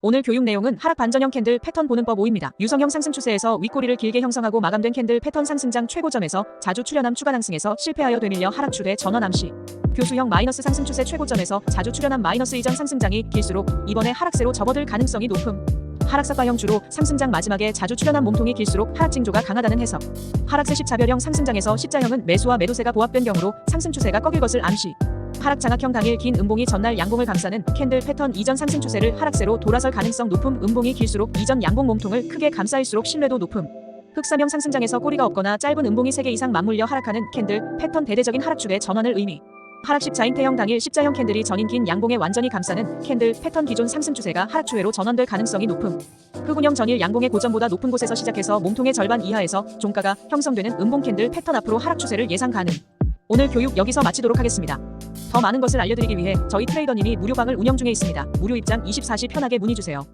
오늘 교육 내용은 하락 반전형 캔들 패턴 보는 법 5입니다. 유성형 상승 추세에서 윗꼬리를 길게 형성하고 마감된 캔들 패턴 상승장 최고점에서 자주 출현함 추가 상승에서 실패하여 되밀려 하락 추대 전원 암시. 교수형 마이너스 상승 추세 최고점에서 자주 출현한 마이너스 이전 상승장이 길수록 이번에 하락세로 접어들 가능성이 높음. 하락사파형 주로 상승장 마지막에 자주 출현한 몸통이 길수록 하락 징조가 강하다는 해석. 하락세 십자별형 상승장에서 십자형은 매수와 매도세가 보합된 경우로 상승 추세가 꺾일 것을 암시. 하락 장악형 당일 긴 음봉이 전날 양봉을 감싸는 캔들 패턴 이전 상승 추세를 하락세로 돌아설 가능성 높음 음봉이 길수록 이전 양봉 몸통을 크게 감싸일수록 신뢰도 높음. 흑사명 상승장에서 꼬리가 없거나 짧은 음봉이 3개 이상 맞물려 하락하는 캔들 패턴 대대적인 하락축의 전환을 의미. 하락 십자인태형 당일 십자형 캔들이 전인 긴 양봉에 완전히 감싸는 캔들 패턴 기존 상승 추세가 하락 추회로 전환될 가능성이 높음. 흑운형 전일 양봉의 고점보다 높은 곳에서 시작해서 몸통의 절반 이하에서 종가가 형성되는 음봉 캔들 패턴 앞으로 하락 추세를 예상 가능. 오늘 교육 여기서 마치도록 하겠습니다. 더 많은 것을 알려드리기 위해 저희 트레이더님이 무료방을 운영 중에 있습니다. 무료 입장 24시 편하게 문의 주세요.